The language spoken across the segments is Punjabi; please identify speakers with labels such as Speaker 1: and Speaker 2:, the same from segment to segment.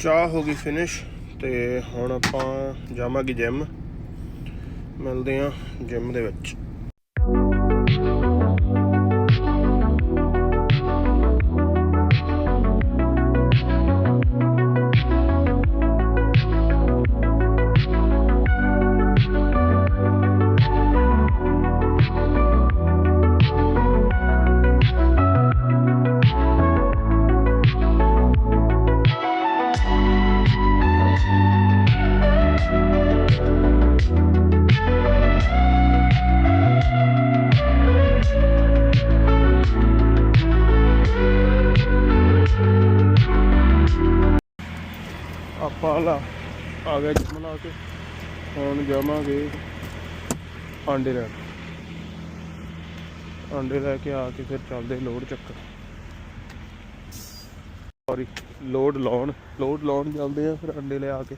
Speaker 1: ਚਾਹ ਹੋ ਗਈ ਫਿਨਿਸ਼ ਤੇ ਹੁਣ ਆਪਾਂ ਜਾਵਾਂਗੇ ਜਿਮ ਮਿਲਦੇ ਆ ਜਿਮ ਦੇ ਵਿੱਚ। ਆਂਡੇ ਲੈਣ ਆਂਡੇ ਲੈ ਕੇ ਆ ਕੇ ਫਿਰ ਚੱਲਦੇ ਲੋਡ ਚੱਕਰ। ਸੌਰੀ ਲੋਡ ਲਾਉਣ ਲੋਡ ਲਾਉਣ ਚੱਲਦੇ ਆ ਫਿਰ ਅੰਡੇ ਲਿਆ ਕੇ।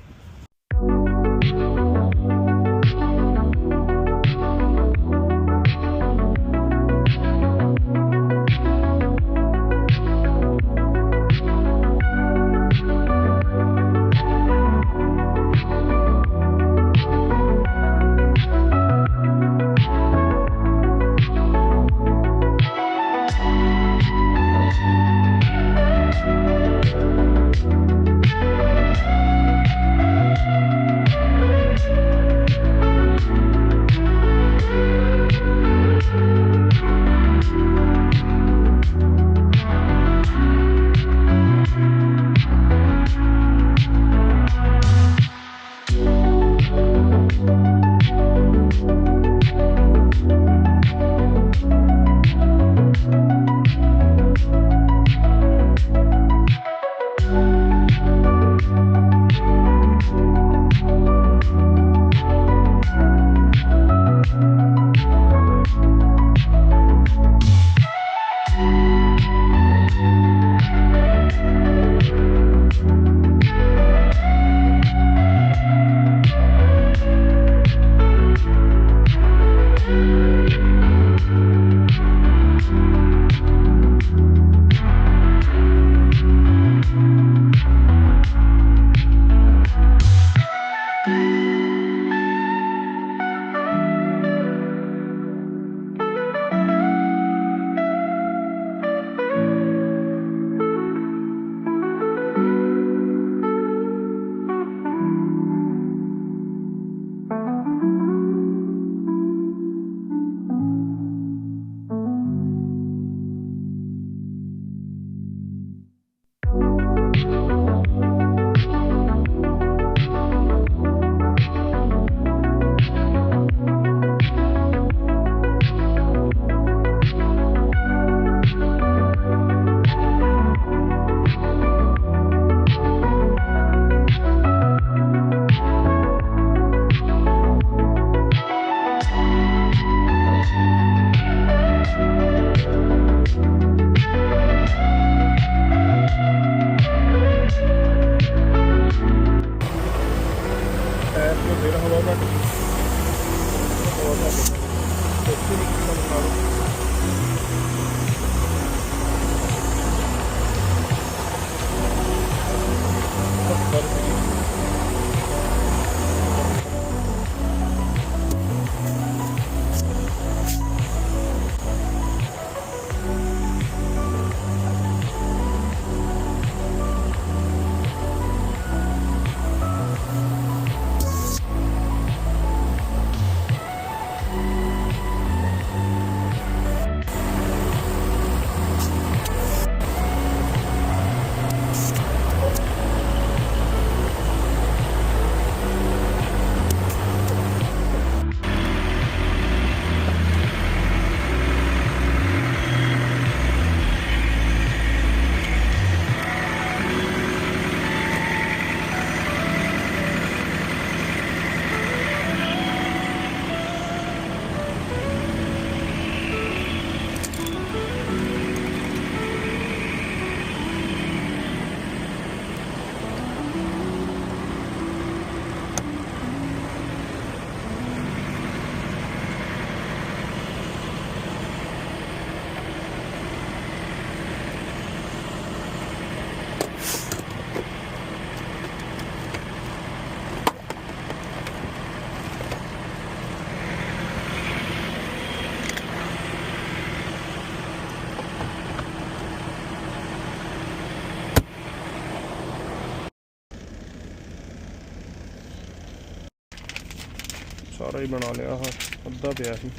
Speaker 1: ਹੀ ਬਣਾ ਲਿਆ ਆਹ, ਅੱਧਾ ਪਿਆ ਸੀ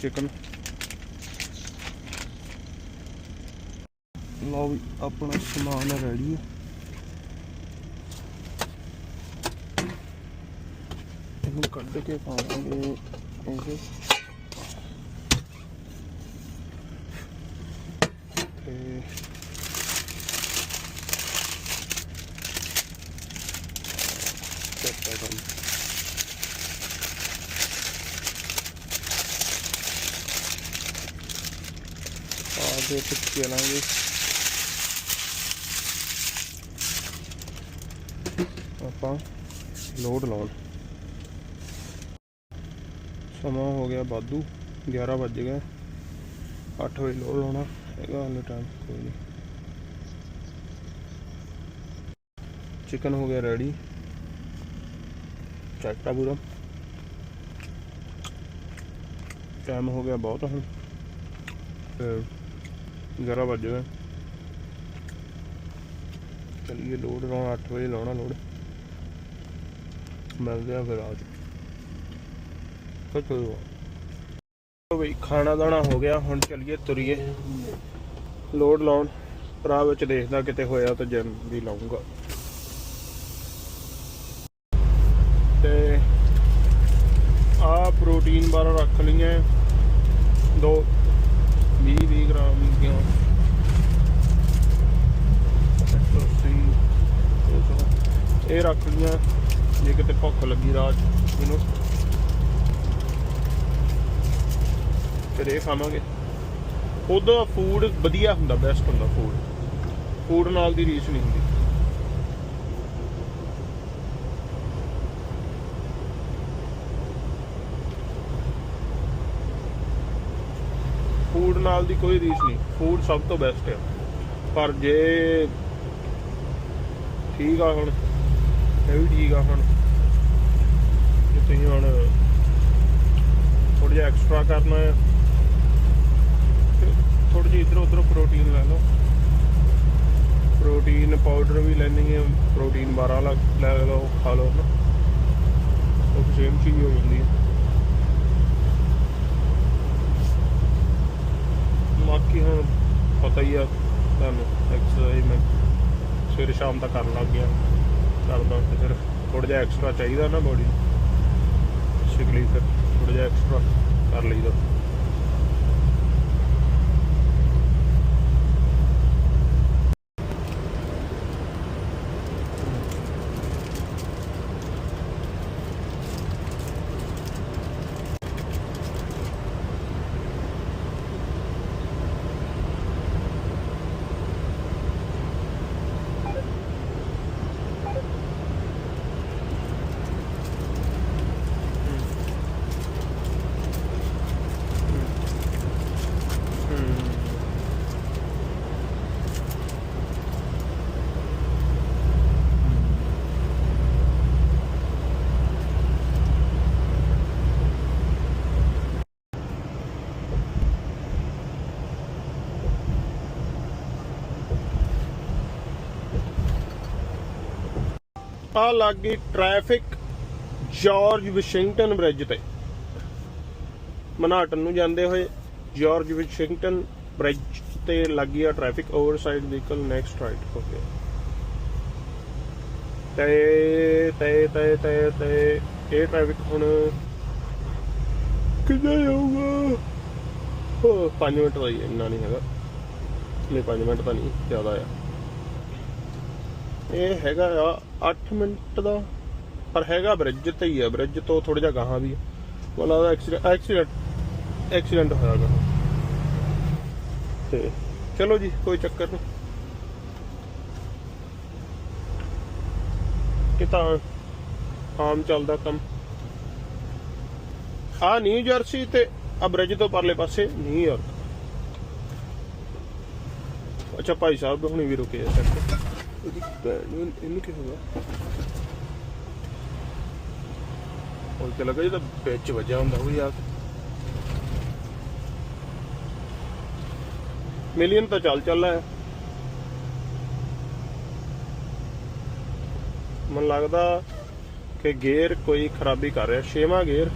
Speaker 1: ਚਿਕਨ ਲਓ ਵੀ, ਆਪਣਾ ਸਮਾਨ ਰੈਡੀ ਹੈ। ਇਹਨੂੰ ਕੱਢ ਕੇ ਪਾਵਾਂਗੇ ਇਹਦੇ ਤੇ ਚੱਟਾ ਕੰਮ। ਆਗੇ ਪਿੱਛੇ ਆਪਾਂ ਲੋਡ ਲਾਉਣ। ਸਮਾਂ ਹੋ ਗਿਆ ਬਾਦੂ 11 ਵੱਜ ਗਏ। 8 ਵਜੇ ਲੋਡ ਲਾਉਣਾ ਹੈਗਾ, ਹਾਲੇ ਟਾਈਮ ਕੋਈ ਨਹੀਂ। ਚਿਕਨ ਹੋ ਗਿਆ ਰੈਡੀ ਚੱਟਾ ਪੂਰਾ। ਟਾਈਮ ਹੋ ਗਿਆ ਬਹੁਤ ਹੁਣ। ਫਿਰ 11 ਵੱਜ ਗਏ ਚਲਿਏ ਲੋਡ ਲਾਉਣਾ 8 ਵਜੇ ਲਾਉਣਾ ਲੋਡ। ਮਿਲਦੇ ਆ ਫਿਰ ਆ ਜਾ ਬਈ, ਖਾਣਾ ਦਾਣਾ ਹੋ ਗਿਆ, ਹੁਣ ਚਲੀਏ ਤੁਰੀਏ। ਲੋਡ ਲਾਉਣ ਭਰਾ ਵਿੱਚ ਦੇਖਦਾ ਕਿਤੇ ਹੋਇਆ ਤਾਂ ਜਿਮ ਵੀ ਲਾਉਂਗਾ ਤੇ ਆ ਪ੍ਰੋਟੀਨ ਬਾਰ ਰੱਖ ਲਈਆਂ। ਦੋ 20 20 ਇਹ ਰੱਖ ਲਈਆਂ। ਜੇ ਕਿਤੇ ਭੁੱਖ ਲੱਗੀ ਰਾਤ, ਇਹਨੂੰ। ਫਿਰ ਇਹ ਖਾਵਾਂਗੇ। ਉਦੋਂ ਫੂਡ ਵਧੀਆ ਹੁੰਦਾ ਬੈਸਟ ਹੁੰਦਾ ਫੂਡ ਫੂਡ ਨਾਲ ਦੀ ਰੀਸ ਨਹੀਂ ਹੁੰਦੀ। ਫੂਡ ਨਾਲ ਦੀ ਕੋਈ ਰੀਸ ਨਹੀਂ। ਫੂਡ ਸਭ ਤੋਂ ਬੈਸਟ ਹੈ ਪਰ ਜੇ ਠੀਕ ਆ ਹੁਣ, ਇਹ ਵੀ ਠੀਕ ਆ ਹੁਣ। ਜੇ ਤੁਸੀਂ ਹੁਣ ਥੋੜਾ ਜਿਹਾ ਐਕਸਟਰਾ ਕਰਨਾ ਹੈ ਥੋੜੀ ਜਿਹੀ ਇਧਰ ਉਧਰ ਪ੍ਰੋਟੀਨ ਲੈ ਲਓ। ਪ੍ਰੋਟੀਨ ਪਾਊਡਰ ਵੀ ਲੈਣੀ ਹੈ ਪ੍ਰੋਟੀਨ 12 ਲੈ ਲਓ, ਖਾ ਲਓ ਨਾ ਉਹ ਸੇਮ ਚੀਜ਼ ਹੋ ਜਾਂਦੀ ਹੈ ਬਾਕੀ ਹੁਣ ਪਤਾ ਹੀ ਆ ਤੁਹਾਨੂੰ ਐਕਸਰਸਾਈਜ਼ ਮੈਂ ਸਵੇਰੇ ਸ਼ਾਮ ਤੱਕ ਕਰਨ ਲੱਗ ਗਿਆ। ਕਰਦਾ ਤੇ ਫਿਰ ਥੋੜਾ ਜਿਹਾ ਐਕਸਟਰਾ ਚਾਹੀਦਾ ਨਾ ਬੋਡੀ ਇਸ ਲਈ ਫਿਰ ਥੋੜਾ ਜਿਹਾ ਐਕਸਟਰਾ ਕਰ ਲਈਦਾ। ਆ ਲੱਗ ਗਈ ਟ੍ਰੈਫਿਕ ਜਾਰਜ ਵਾਸ਼ਿੰਗਟਨ ਬ੍ਰਿਜ ਤੇ। ਮਨਾਟਨ ਨੂੰ ਜਾਂਦੇ ਹੋਏ ਜਾਰਜ ਵਾਸ਼ਿੰਗਟਨ ਬ੍ਰਿਜ ਤੇ ਲੱਗ ਗਈ ਆ traffic oversized vehicle next right ਹੋ ਗਿਆ। ਤੇ ਤੇ ਤੇ ਤੇ ਤੇ, ਇਹ ਟ੍ਰੈਫਿਕ ਹੁਣ ਕਿੱਦਾਂ ਜਾਊਗਾ? ਹੋ 5 ਮਿੰਟ ਦਾ ਹੀ ਇੰਨਾ ਨਹੀਂ ਹੈਗਾ। ਨਹੀਂ 5 ਮਿੰਟ ਤਾਂ ਨਹੀਂ, ਜ਼ਿਆਦਾ ਆ। ਇਹ ਹੈਗਾ ਆ 8 ਮਿੰਟ ਦਾ। ਪਰ ਹੈਗਾ ਬ੍ਰਿਜ ਤੇ ਹੀ ਆ। ਬ੍ਰਿਜ ਤੋਂ ਥੋੜਾ ਜਿਹਾ ਗਾਹਾਂ ਵੀ ਆ। ਮੈਨੂੰ ਐਕਸੀਡੈਂਟ ਐਕਸੀਡੈਂਟ ਹੋਇਆ ਗਾ। ਤੇ ਚਲੋ ਜੀ, ਕੋਈ ਚੱਕਰ ਨਹੀਂ ਕਿਤਾ ਆਮ ਚੱਲਦਾ ਕੰਮ। ਆ ਨਿਊ ਜਰਸੀ ਤੇ ਆ ਬ੍ਰਿਜ ਤੋਂ ਪਰਲੇ ਪਾਸੇ ਨਿਊਯਾਰਕ ਅੱਛਾ, ਭਾਈ ਸਾਹਿਬ ਹੁਣੀ ਵੀ ਰੁਕੇ ਆ ਸੜਕ ਇਹਨੂੰ ਕੀ ਹੋਗਾ ਉਹ ਤੇ ਲੱਗਾ ਜਿਹਦਾ ਵਿੱਚ ਵੱਜਿਆ ਹੁੰਦਾ ਉਹ ਯਾਰ ਮਿਲੀਅਨ ਤਾਂ ਚੱਲ ਚੱਲਾ ਹੈ। ਮਨ ਲੱਗਦਾ ਕਿ ਗੇਅਰ ਕੋਈ ਖਰਾਬੀ ਕਰ ਰਿਹਾ। ਛੇਵਾਂ ਗੇਅਰ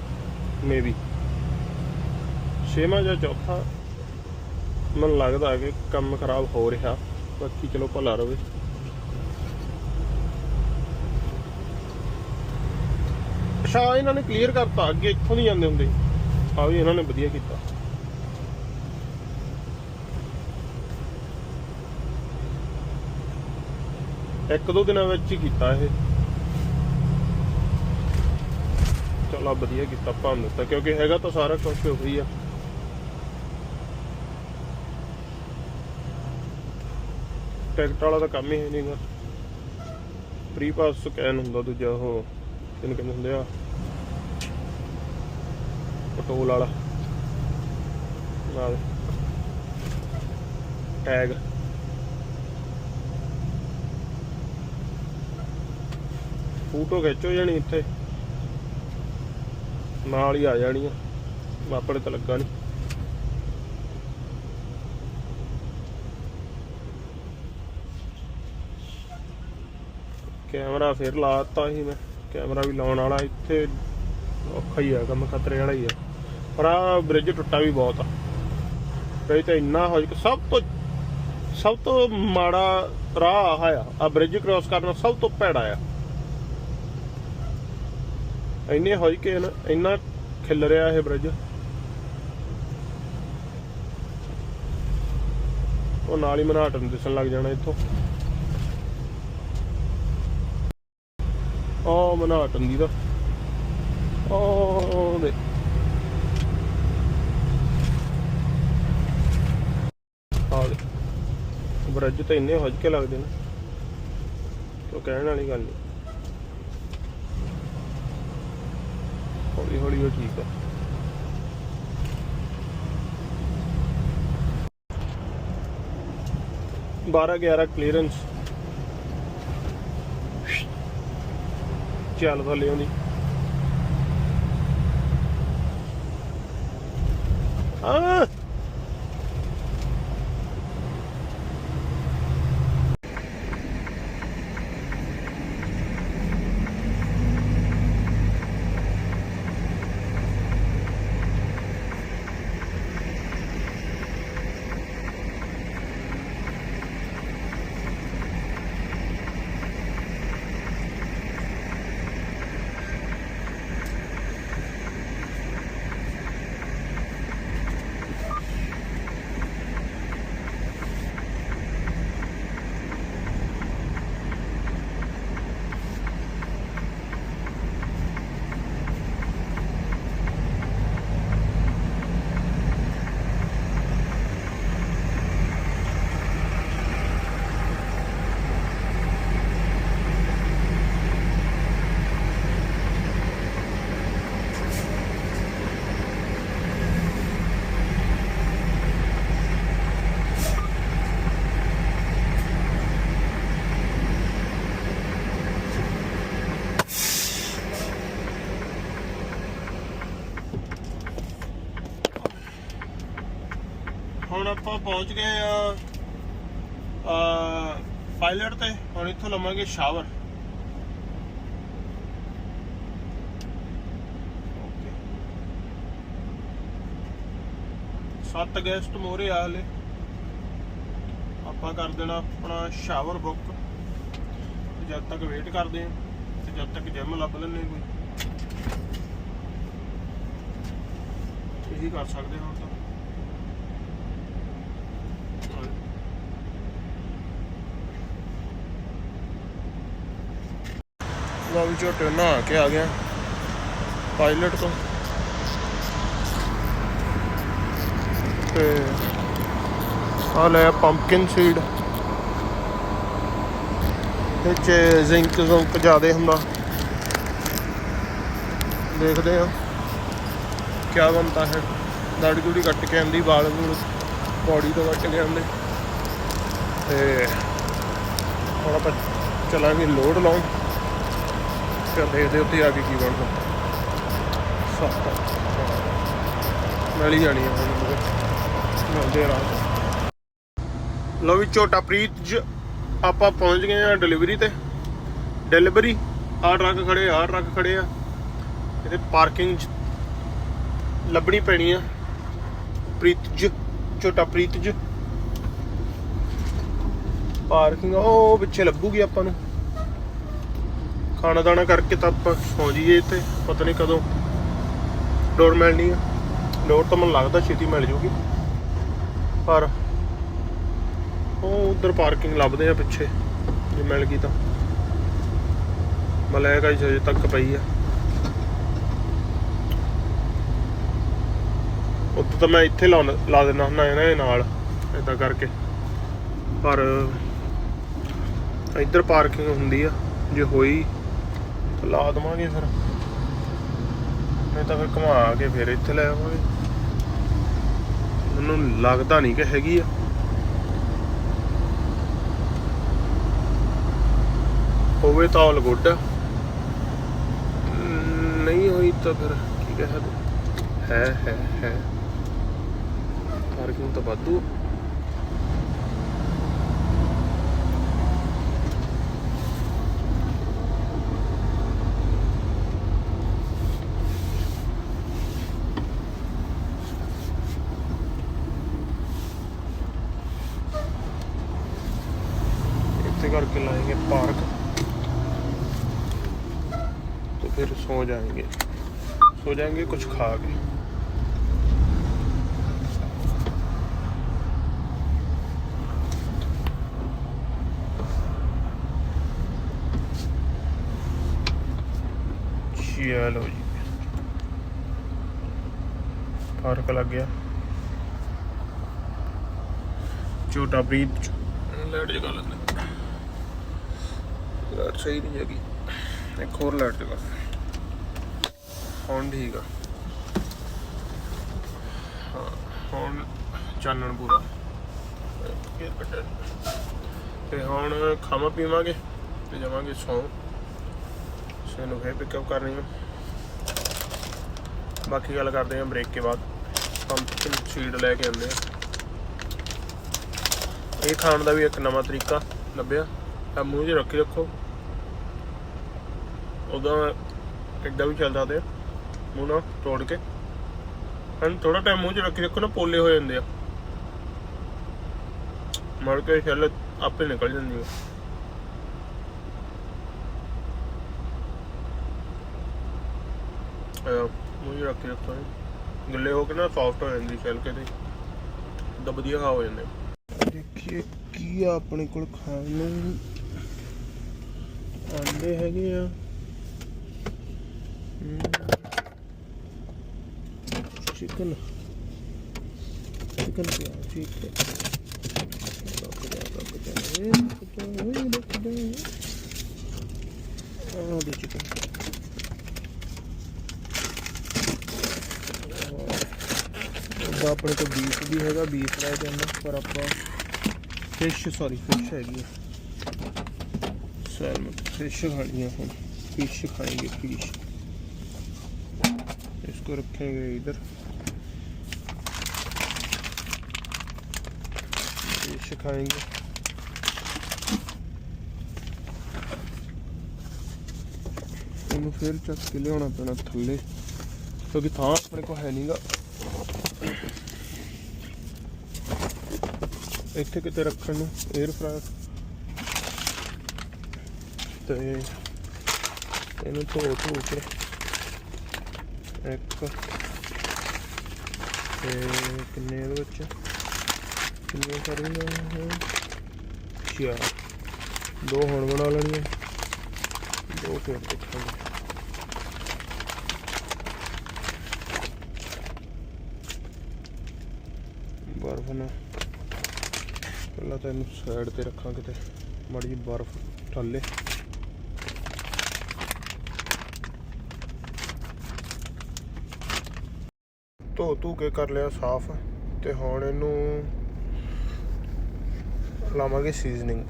Speaker 1: ਮੇਬੀ ਛੇਵਾਂ ਜਾਂ ਚੌਥਾ, ਮੈਨੂੰ ਲੱਗਦਾ ਕਿ ਕੰਮ ਖਰਾਬ ਹੋ ਰਿਹਾ। ਬਾਕੀ ਚਲੋ ਭਲਾ ਰਵੇ। ਅੱਛਾ ਇਹਨਾਂ ਨੇ ਕਲੀਅਰ ਕਰਤਾ, ਅੱਗੇ ਇੱਥੋਂ ਨਹੀਂ ਜਾਂਦੇ ਹੁੰਦੇ। ਆ ਵੀ ਇਹਨਾਂ ਨੇ ਵਧੀਆ ਕੀਤਾ। ਇੱਕ ਦੋ ਦਿਨਾਂ ਵਿੱਚ ਹੀ ਕੀਤਾ ਇਹ। ਚਲੋ ਵਧੀਆ ਕੀਤਾ, ਭੰਨ ਦਿੱਤਾ, ਕਿਉਂਕਿ ਹੈਗਾ ਤਾਂ ਸਾਰਾ ਕੁਝ ਉਹੀ ਆ। ਟਿਕਟ ਵਾਲਾ ਤਾਂ ਕੰਮ ਹੀ ਹੈ ਨਹੀਂਗਾ ਪ੍ਰੀ ਪਾਸ ਸਕੈਨ ਹੁੰਦਾ ਦੂਜਾ ਉਹ, ਇਹਨੂੰ ਕਹਿੰਦੇ ਹੁੰਦੇ ਆ। ਪਟੋਲ ਵਾਲਾ। ਨਾਲ ਟੈਗ ਫੋਟੋ ਖਿੱਚੋ ਜਾਣੀ ਇੱਥੇ। ਨਾਲ ਹੀ ਆ ਜਾਣੀ ਆ। ਆਪਣੇ ਤਾਂ ਲੱਗਾ ਨਹੀਂ ਕੈਮਰਾ ਫਿਰ ਲਾਤਾ ਸੀ ਮੈਂ। ਕੈਮਰਾ ਵੀ ਲਾਉਣ ਵਾਲਾ ਇੱਥੇ। ਔਖਾ ਹੀ ਆ, ਕੰਮ ਖਤਰੇ ਵਾਲਾ ਹੀ ਆ। ਪਰ ਆ ਬ੍ਰਿਜ ਟੁੱਟਾ ਵੀ ਬਹੁਤ ਆ। ਕਈ ਤਾਂ ਇੰਨਾ ਹੋ ਸਭ ਤੋਂ ਸਭ ਤੋਂ ਮਾੜਾ ਰਾਹ ਆ। ਆ ਬ੍ਰਿਜ ਕ੍ਰਾਸ ਕਰਨਾ ਸਭ ਤੋਂ ਭੈੜਾ ਆ। ਇੰਨੇ ਹੋਈ ਕਿ ਨਾ ਇੰਨਾ ਖਿਲ ਰਿਹਾ ਇਹ ਬ੍ਰਿਜ ਉਹ ਨਾਲ ਹੀ ਮਨਾਟਨ ਦਿਸਣ ਲੱਗ ਜਾਣਾ ਇੱਥੋਂ। ਉਹ ਮਨਾਟਨ ਦੀ ਦਾ ਉਹ ਦੇ ਆ ਦੇ ਬ੍ਰਿਜ ਤਾਂ ਇੰਨੇ ਹੱਜ ਕੇ ਲੱਗਦੇ ਨੇ। ਉਹ ਕਹਿਣ ਵਾਲੀ ਗੱਲ ਨਹੀਂ। ਹੌਲੀ ਹੌਲੀ ਉਹ ਠੀਕ ਆ। ਬਾਰਾਂ 11 ਕਲੀਅਰੈਂਸ ਚੱਲ ਥੱਲੇ ਆਉਂਦੀ ਆ ਹੁਣ ਆਪਾਂ ਪਹੁੰਚ ਗਏ ਆ ਆ ਪਾਇਲਟ ਤੇ, ਹੁਣ ਇੱਥੋਂ ਲਵਾਂਗੇ ਸ਼ਾਵਰ ਸੱਤ ਗੈਸਟ ਮੋਰੇ ਆ ਹਲੇ। ਆਪਾਂ ਕਰ ਦੇਣਾ ਆਪਣਾ ਸ਼ਾਵਰ ਬੁੱਕ ਜਦ ਤੱਕ ਵੇਟ ਕਰਦੇ ਆ, ਤੇ ਜਦ ਤੱਕ ਜਿਮ ਲੱਭ ਲੈਣੇ ਕੋਈ। ਇਹੀ ਕਰ ਸਕਦੇ ਹਾਂ ਹੁਣ ਤਾਂ। ਲਓ ਵੀ ਝੋਟੇ ਨਹਾ ਕੇ ਆ ਗਿਆ। ਪਾਇਲਟ ਤੋਂ। ਤੇ ਆ ਲੈ ਪੰਪਕਿਨ ਸੀਡ ਵਿੱਚ ਜ਼ਿੰਕ ਜ਼ੁੰਕ ਜ਼ਿਆਦੇ ਹੁੰਦਾ। ਦੇਖਦੇ ਆ ਕੀ ਬਣਦਾ ਹੈ। ਦਾੜੀ ਦੂੜੀ ਕੱਟ ਕੇ ਆਂਦੀ, ਵਾਲ ਵੂਲ ਬੋਡੀ ਤੋਂ ਕੱਟ ਕੇ ਆਂਦੇ। ਤੇ ਹੁਣ ਆਪਾਂ ਚਲਾਂਗੇ ਲੋਡ ਲਾਉਣ। ਫਿਰ ਦੇਖਦੇ ਉੱਥੇ ਆ ਕੇ ਕੀ ਬਣਦਾ। ਸੱਤ ਮਿਲ ਹੀ ਜਾਣੀ ਆ ਮੁझे ਮਿਲਦੇ ਆ ਰਾਤ ਲੋ ਵੀ ਝੋਟਾ ਪ੍ਰੀਤ ਜ ਆਪਾਂ ਪਹੁੰਚ ਗਏ ਆ ਡਿਲੀਵਰੀ ਤੇ। ਡਿਲੀਵਰੀ ਆਹ ਟਰੱਕ ਖੜੇ ਆ ਟਰੱਕ ਖੜੇ ਆ। ਇਹਦੇ ਪਾਰਕਿੰਗ ਲੱਭਣੀ ਪੈਣੀ ਆ। ਪ੍ਰੀਤਜ ਛੋਟਾ ਪ੍ਰੀਤਜ ਪਾਰਕਿੰਗ ਉਹ ਪਿੱਛੇ ਲੱਭੂਗੀ ਆਪਾਂ ਨੂੰ। ਖਾਣਾ ਦਾਣਾ ਕਰਕੇ ਤਾਂ ਆਪਾਂ ਸੌਂ ਜਾਈਏ ਇੱਥੇ, ਪਤਾ ਨਹੀਂ ਕਦੋਂ। ਡੋਰ ਮਿਲਣੀ ਆ। ਡੋਰ ਤਾਂ ਮੈਨੂੰ ਲੱਗਦਾ ਛੇਤੀ ਮਿਲ ਜੂਗੀ। ਪਰ ਉਹ ਉਧਰ ਪਾਰਕਿੰਗ ਲੱਭਦੇ ਆ ਪਿੱਛੇ, ਜੇ ਮਿਲ ਗਈ ਤਾਂ। ਮਲੈਕਾ ਹੀ ਅਜੇ ਤੱਕ ਪਈ ਆ। ਉੱਥੇ ਤਾਂ ਮੈਂ ਇੱਥੇ ਲਾ ਲਾ ਦੇਣਾ ਹੁੰਦਾ ਇਹਨਾਂ ਦੇ ਨਾਲ ਇਦਾਂ ਕਰਕੇ। ਪਰ ਇੱਧਰ ਪਾਰਕਿੰਗ ਹੁੰਦੀ ਆ, ਜੇ ਹੋਈ ਲਾ ਦਵਾਂਗੇ ਫਿਰ। ਨਹੀਂ ਤਾਂ ਫਿਰ ਘੁਮਾ ਕੇ ਫਿਰ ਇੱਥੇ ਲੈ ਆਵਾਂਗੇ। ਮੈਨੂੰ ਲੱਗਦਾ ਨਹੀਂ ਕਿ ਹੈਗੀ ਆ। ਹੋਵੇ ਤਾਂ ਆਲ ਗੁੱਡ ਨਹੀਂ ਹੋਈ ਤਾਂ ਫਿਰ ਕੀ ਕਹਿ ਸਕਦੇ। ਹੈ ਹੈ ਹੈ। ਪਾਰਕਿੰਗ ਤਾਂ ਵਾਧੂ तो फिर सो जाएंगे सो जाएंगे कुछ खा के ਚਲੋ ਜੀ ਫਰਕ ਲੱਗ ਗਿਆ ਛੋਟਾ ਬਰੀਥ ਲਾਈਟ ਜਗਾ ਲੈਂਦੇ ਲਾਈਟ ਸਹੀ ਨਹੀਂ ਹੈਗੀ ਇੱਕ ਹੋਰ ਲਾਈਟ ਜਗਾ ਹੁਣ ਠੀਕ ਆ। ਹਾਂ, ਹੁਣ ਚਾਨਣ ਪੂਰਾ। ਇਹ ਤੇ ਹੁਣ ਖਾਵਾਂ ਪੀਵਾਂਗੇ ਤੇ ਜਾਵਾਂਗੇ ਸੌਂ। ਸੈਨੂੰ ਫੇਰ ਪਿਕਅਪ ਕਰਨੀ ਆ। ਬਾਕੀ ਗੱਲ ਕਰਦੇ ਹਾਂ ਬ੍ਰੇਕ ਕੇ ਬਾਅਦ। ਪੰਪ ਸੀਡ ਲੈ ਕੇ ਆਉਂਦੇ ਆ। ਇਹ ਖਾਣ ਦਾ ਵੀ ਇੱਕ ਨਵਾਂ ਤਰੀਕਾ ਲੱਭਿਆ। ਆ ਮੂੰਹ 'ਚ ਰੱਖੀ ਰੱਖੋ। ਉਦੋਂ ਇੱਦਾਂ ਵੀ ਚੱਲ ਸਕਦੇ ਆ ਮੂੰਹ ਨਾਲ ਤੋੜ ਕੇ। ਹਨ ਥੋੜਾ ਟਾਈਮ ਮੂੰਹ 'ਚ ਰੱਖੀ ਰੱਖੋ ਨਾ, ਪੋਲੇ ਹੋ ਜਾਂਦੇ ਆ। ਮੜ ਕੇ ਛੱਲ ਆਪੇ ਨਿਕਲ ਜਾਂਦੀ ਆ। ਮੂੰਹ 'ਚ ਰੱਖ ਰੱਖੋ ਗਿੱਲੇ ਹੋ ਕੇ ਨਾ ਸੌਫਟ ਹੋ ਜਾਂਦੀ ਛਿਲਕੇ ਤੇ ਤਾਂ ਵਧੀਆ ਖਾ ਹੋ ਜਾਂਦੇ ਦੇਖੀਏ ਕੀ ਆ ਆਪਣੇ ਕੋਲ ਖਾਣ ਨੂੰ। ਆਂਡੇ ਹੈਗੇ ਆ। ਚਿਕਨ ਚਿਕਨ ਪਿਆ ਠੀਕ ਹੈ ਰੁਕ ਜਾ ਰੁਕ ਜਾ ਏ, ਰੁਕ ਜਾ ਏ, ਰੁਕ ਜਾ ਆਹ ਦੇ ਚਿਕਨ ਉਹਦਾ ਆਪਣੇ ਕੋਲ ਬੀਫ ਵੀ ਹੈਗਾ ਬੀਫ ਲੈ ਜਾਂਦਾ ਪਰ ਆਪਾਂ ਫਿਸ਼ ਸੌਰੀ ਫਿਸ਼ ਹੈਗੀ ਹੈ ਸੈਲਮਨ ਫਿਸ਼ ਖਾਣੀ है हम फिश खाएंगे फिश इसको रखेंगे इधर ये सिखाएंगे ਇਹਨੂੰ ਫੇਰ ਚੱਕ ਕੇ ਲਿਆਉਣਾ ਪੈਣਾ ਥੱਲੇ। ਕਿਉਂਕਿ ਥਾਂ ਆਪਣੇ ਕੋਲ ਹੈ ਨਹੀਂਗਾ ਇੱਥੇ ਕਿਤੇ ਰੱਖਣ ਨੂੰ 에ਅਰ ਫਰਾਇਰ ਤੇ ਇਹਨੂੰ ਧੋ ਧੋ ਕੇ ਇੱਕ ਤੇ ਕਿੰਨੇ ਦੇ ਵਿੱਚ? ਕਿੰਨੀਆਂ ਕਰਨੀਆਂ ਹੈ ਚਾਰ ਦੋ ਹੁਣ ਬਣਾ ਲੈਣੀਆਂ। ਦੋ ਫਿਰ ਦੇਖਾਂਗੇ। ਬਰਫ ਨਾ। ਪਹਿਲਾਂ ਤਾਂ ਇਹਨੂੰ ਸਾਈਡ ਤੇ ਰੱਖਾਂ ਕਿਤੇ ਮਾੜੀ ਜੀ ਬਰਫ ਥੱਲੇ ਧੋ ਧੂ ਕੇ ਕਰ ਲਿਆ ਸਾਫ਼ ਤੇ ਹੁਣ ਇਹਨੂੰ ਲਾਵਾਂਗੇ ਸੀਜ਼ਨਿੰਗ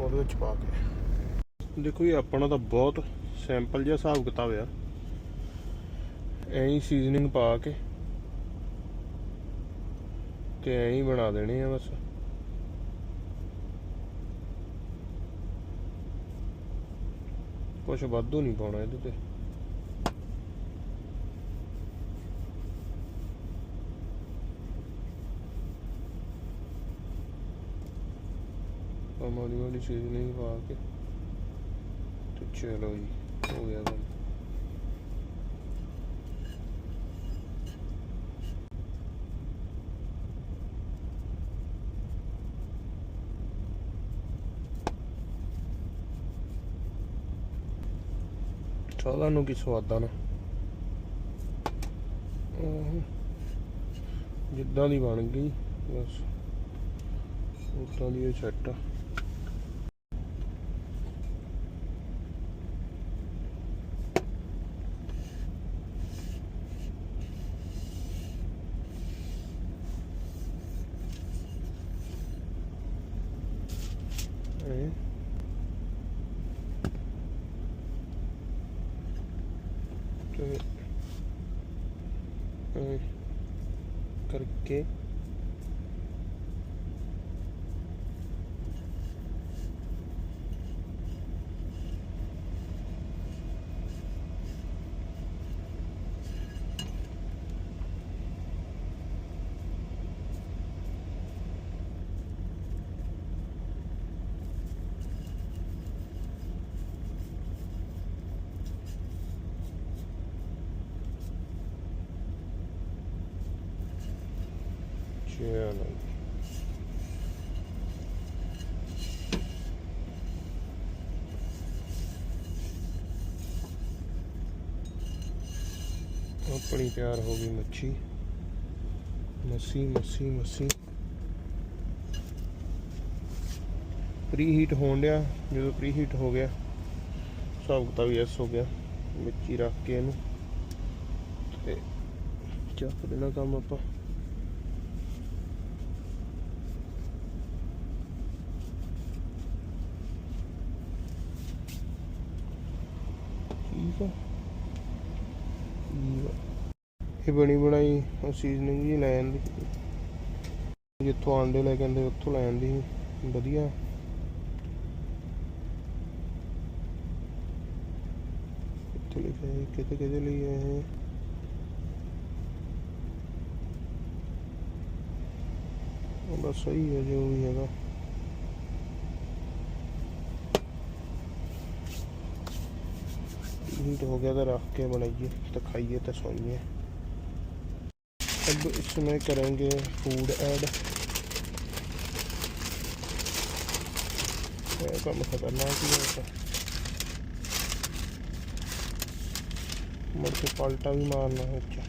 Speaker 1: ਉਹਦੇ ਵਿੱਚ ਪਾ ਕੇ। ਦੇਖੋ ਇਹ ਆਪਣਾ ਤਾਂ ਬਹੁਤ ਸੈਂਪਲ ਜਿਹਾ ਹਿਸਾਬ ਕਿਤਾਬ ਆ ਐਂ ਹੀ ਸੀਜ਼ਨਿੰਗ ਪਾ ਕੇ ਤੇ ਐਂ ਹੀ ਬਣਾ ਦੇਣੇ ਆ ਬਸ। ਕੁਝ ਵਾਧੂ ਨਹੀਂ ਪਾਉਣਾ ਇਹਦੇ ਤੇ। ਆ ਮਾੜੀ ਪਾ ਕੇ। ਤੇ ਚਲੋ ਜੀ, ਹੋ ਗਿਆ ਕੰਮ। ਚਾਹਦਾ ਨੂੰ ਕੀ ਸਵਾਦਾਂ ਨਾ? ਜਿੱਦਾਂ ਦੀ ਬਣ ਗਈ, ਬਸ। ਉਦਾਂ ਦੀ ਇਹ ਸੈੱਟ ਆ ਇਹ ਤੇ ਇਹ ਕਰਕੇ ਚਲੋ ਆਪਣੀ ਤਿਆਰ ਹੋ ਗਈ ਮੱਛੀ। ਮੱਸੀ ਮੱਸੀ ਮੱਸੀ। ਪ੍ਰੀ ਹੀਟ ਹੋਣ ਡਿਆ। ਜਦੋਂ ਪ੍ਰੀ ਹੀਟ ਹੋ ਗਿਆ, ਹਿਸਾਬ ਕਿਤਾਬ ਯੈਸ ਹੋ ਗਿਆ। ਮੱਛੀ ਰੱਖ ਕੇ ਇਹਨੂੰ ਤੇ ਚੱਕ ਦੇਣਾ ਕੰਮ ਆਪਾਂ। ਠੀਕ ਆ। ਇਹ ਬਣੀ ਬਣਾਈ ਸੀਜ਼ਨਿੰਗ ਜੀ ਲੈ ਜਾਂਦੀ ਜਿੱਥੋਂ ਆਂਡੇ ਲੈ ਕੇ ਆਂਦੇ ਉੱਥੋਂ ਲੈ ਜਾਂਦੀ ਵਧੀਆ। ਕਿੱਥੇ ਲਿਖਿਆ ਹੈ ਕਿਤੇ ਕਿਤੇ ਲਈ ਹੈ ਬਸ ਸਹੀ ਹੈ, ਜੋ ਵੀ ਹੈਗਾ। हीट हो गया तो रख के बनाइए तो खाइए तो सोइए। अब इसमें करेंगे फ़ूड ऐड कम खतरनाक ही होता के पलटा भी मारना है अच्छा।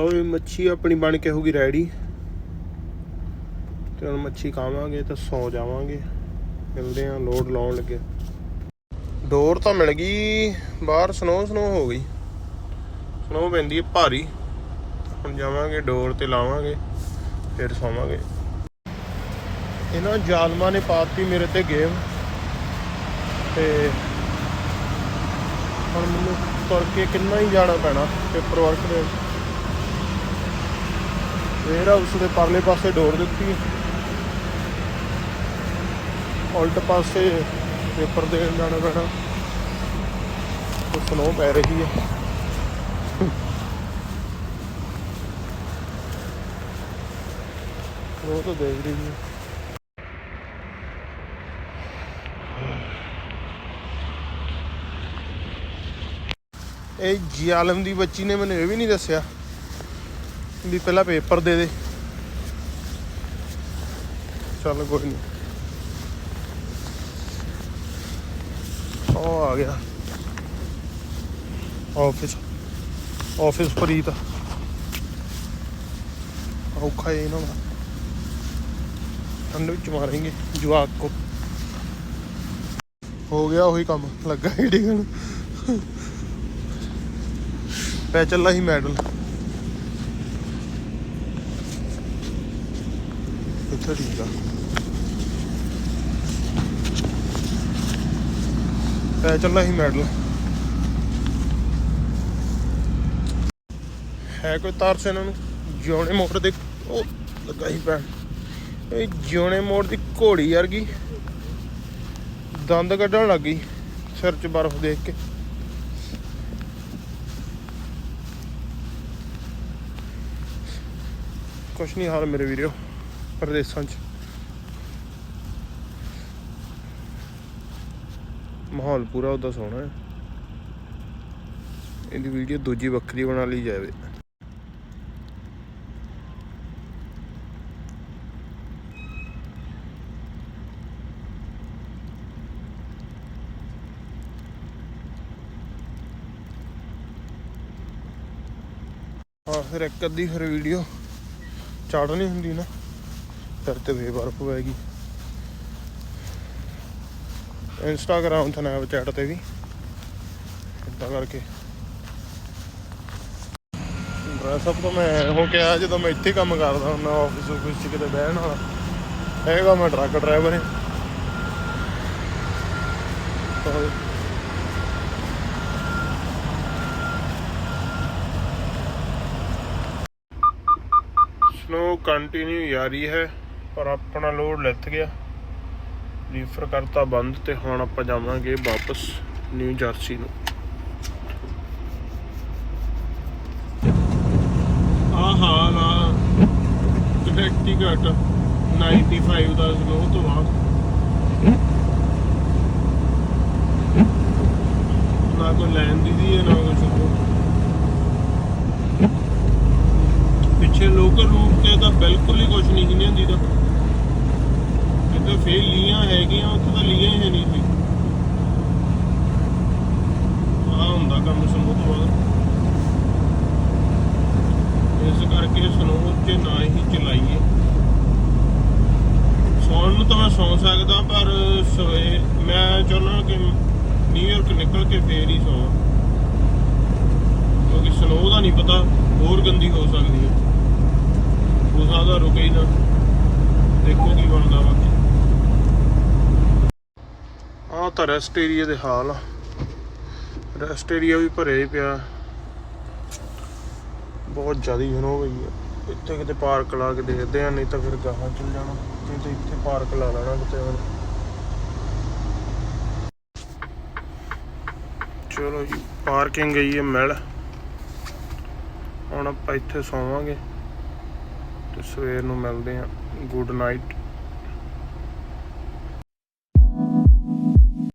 Speaker 1: ਲਓ ਇਹ ਮੱਛੀ ਆਪਣੀ ਬਣ ਕੇ ਹੋਗੀ ਰੈਡੀ ਤੇ ਹੁਣ ਮੱਛੀ ਖਾਵਾਂਗੇ ਤਾਂ ਸੌ ਜਾਵਾਂਗੇ। ਮਿਲਦੇ ਆਂ ਲੋਡ ਲਾਉਣ ਲੱਗੇ। ਡੋਰ ਤਾਂ ਮਿਲ ਗਈ, ਬਾਹਰ ਸਨੋ ਸਨੋ ਹੋ ਗਈ। ਸਨੋ ਪੈਂਦੀ ਹੈ ਭਾਰੀ। ਹੁਣ ਜਾਵਾਂਗੇ, ਡੋਰ ਤੇ ਲਾਵਾਂਗੇ, ਫਿਰ ਸੌਵਾਂਗੇ। ਇਹਨਾਂ ਜ਼ਾਲਮਾਂ ਨੇ ਪਾਤੀ ਮੇਰੇ ਤੇ ਗੇਮ। ਤੇ ਹੁਣ ਮੈਨੂੰ ਤੁਰ ਕੇ ਕਿੰਨਾ ਹੀ ਜਾਣਾ ਪੈਣਾ ਪੇਪਰ ਵਰਕ ਦੇ ਵੇਅਰ ਹਾਊਸ ਦੇ ਪਰਲੇ ਪਾਸੇ ਡੋਰ ਦਿੱਤੀ। ਉਲਟ ਪਾਸੇ ਪੇਪਰ ਦੇਣ ਜਾਣਾ ਪੈਣਾ। ਤੇ ਸਨੋ ਪੈ ਰਹੀ ਹੈ। ਉਹ ਤਾਂ ਦੇਖ ਰਹੀ ਹੈ। ਇਹ ਜ਼ਾਲਮ ਦੀ ਬੱਚੀ ਨੇ ਮੈਨੂੰ ਇਹ ਵੀ ਨਹੀਂ ਦੱਸਿਆ। ਵੀ ਪਹਿਲਾਂ ਪੇਪਰ ਦੇ ਦੇ। ਚੱਲ ਕੋਈ ਨਹੀਂ ਉਹ ਆ ਗਿਆ। ਆਫਿਸ। ਆਫਿਸ ਪ੍ਰੀਤ। ਔਖਾ ਹੈ ਇਹਨਾਂ ਦਾ। ਠੰਡ ਵਿੱਚ ਮਾਰਾਂਗੇ ਜਵਾਕ ਕੋ। ਹੋ ਗਿਆ ਉਹੀ ਕੰਮ। ਲੱਗਾ ਹੀ ਡਿਗਣ। ਪੈ ਚੱਲਾ ਹੀ ਮੈਡਲ। ਇੱਥੇ ਠੀਕ ਆ ਪੈ ਚੱਲਾ ਹੀ ਮੈਡਲ ਹੈ ਕੋਈ ਤਾਰਸ ਇਹਨਾਂ ਨੂੰ? ਜਿਉਣੇ ਮੋੜ ਦੇ ਉਹ ਲੱਗਾ ਹੀ ਪੈਣ ਇਹ ਜਿਉਣੇ ਮੋੜ ਦੀ ਘੋੜੀ ਵਰਗੀ। ਦੰਦ ਕੱਢਣ ਲੱਗ ਗਈ। ਸਿਰ 'ਚ ਬਰਫ਼ ਦੇਖ ਕੇ। ਕੁਛ ਨਹੀਂ ਹਾਲ ਮੇਰੇ ਵੀਰੋ। ਪ੍ਰਦੇਸ਼ਾਂ 'ਚ। ਮਾਹੌਲ ਪੂਰਾ ਉਹਦਾ ਸੋਹਣਾ ਹੈ। ਇਹਦੀ ਵੀਡੀਓ ਦੂਜੀ ਵੱਖਰੀ ਬਣਾ ਲਈ ਜਾਵੇ। ਹਾਂ ਫਿਰ ਇੱਕ ਅੱਧੀ ਫਿਰ ਵੀਡੀਓ ਚਾੜਨੀ ਹੁੰਦੀ ਨਾ। ਫਿਰ ਤੇ ਵੇ ਬਰਫ ਪੈਗੀ ਇੰਸਟਾਗ੍ਰਾਮ ਸਨੈਪਚੈਟ ਤੇ ਵੀ। ਇਦਾਂ ਕਰਕੇ। ਡਰੈਸ ਅਪ ਤਾਂ ਮੈਂ ਹੋ ਗਿਆ ਜਦੋਂ ਮੈਂ ਇੱਥੇ ਕੰਮ ਕਰਦਾ ਹੁੰਦਾ ਆਫਿਸ ਆਫਿਸ ਕਿਤੇ ਬਹਿਣ ਵਾਲਾ। ਹੈਗਾ ਮੈਂ ਟਰੱਕ ਡਰਾਈਵਰ ਹਾਂ। ਤਾਂ ਸਨੋ ਕੰਟੀਨਿਊ ਜਾਰੀ ਹੈ। ਪਰ ਆਪਣਾ ਲੋਡ ਲੱਥ ਗਿਆ। ਰੀਫਰ ਕਰਤਾ ਬੰਦ ਤੇ ਹੁਣ ਆਪਾਂ ਜਾਵਾਂਗੇ ਵਾਪਸ ਨਿਊ ਜਰਸੀ ਨੂੰ। ਆ ਹਾਲ ਆ ਕਨੈਕਟੀਕਟ 95 ਦਾ ਸਨੋ ਤੋਂ ਬਾਅਦ ਨਾ ਕੋਈ ਲੈਣ ਦੀ ਦੀ ਹੈ, ਨਾ ਕੁਛ ਪਿੱਛੇ ਲੋਕਲ ਰੂਟ ਤੇ ਤਾਂ ਬਿਲਕੁਲ ਹੀ ਕੁਝ ਨਹੀਂ ਸੀ ਹੁੰਦੀ ਤਾਂ। ਜਿੱਦਾਂ ਫੇਰ ਲੀਆਂ ਹੈਗੀਆਂ, ਉੱਥੇ ਤਾਂ ਲੀਆਂ ਹੀ ਨਹੀਂ ਸੀ ਆ ਹੁੰਦਾ ਕੰਮ ਸਮੂਹ ਤੋਂ ਬਾਅਦ। ਇਸ ਕਰਕੇ ਸਨੋ 'ਚ ਨਾ ਹੀ ਚਲਾਈਏ। ਸੌਣ ਨੂੰ ਤਾਂ ਮੈਂ ਸੌਂ ਸਕਦਾ, ਪਰ ਸਵੇ ਮੈਂ ਚਾਹੁੰਦਾ ਕਿ ਨਿਊਯਾਰਕ ਨਿਕਲ ਕੇ ਫੇਰ ਹੀ ਸੌਂ ਕਿਉਂਕਿ ਸਨੋ ਦਾ ਨਹੀਂ ਪਤਾ, ਹੋਰ ਗੰਦੀ ਹੋ ਸਕਦੀ ਹੈ। ਹੋ ਸਕਦਾ ਰੁਕੇ ਹੀ ਨਾ। ਦੇਖੋ ਕੀ ਬਣਦਾ ਬਾਕੀ। ਆਹ ਤਾਂ ਰੈਸਟ ਏਰੀਆ ਦੇ ਹਾਲ ਆ। ਰੈਸਟ ਏਰੀਆ ਵੀ ਭਰੇ ਹੀ ਪਿਆ। ਬਹੁਤ ਜ਼ਿਆਦਾ ਹੀ ਹੋ ਗਈ ਆ। ਇੱਥੇ ਕਿਤੇ ਪਾਰਕ ਲਾ ਕੇ ਦੇਖਦੇ ਆ, ਨਹੀਂ ਤਾਂ ਫਿਰ ਗਾਹਾਂ ਚਲ ਜਾਣਾ। ਨਹੀਂ ਤਾਂ ਇੱਥੇ ਪਾਰਕ ਲਾ ਲੈਣਾ ਕਿਤੇ ਹੋਰ। ਚਲੋ ਜੀ ਪਾਰਕਿੰਗ ਗਈ ਹੈ ਮਿਲ ਹੁਣ ਆਪਾਂ ਇੱਥੇ ਸੌਵਾਂਗੇ ਤੇ ਸਵੇਰ ਨੂੰ ਮਿਲਦੇ ਹਾਂ ਗੁੱਡ ਨਾਈਟ